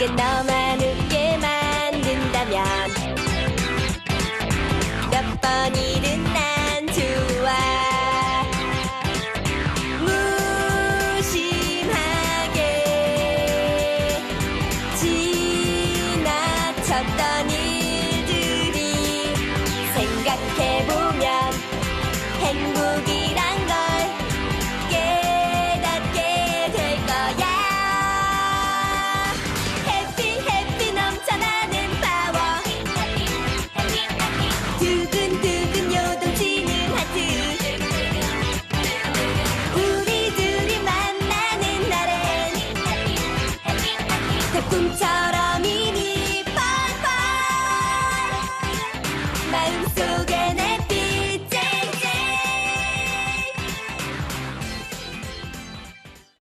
내겐 너만 웃게 만든다면 몇 번이든 난 좋아. 무심하게 지나쳤던 일들이 생각해보면 행복이 꿈처럼 이니 빨빨 마음속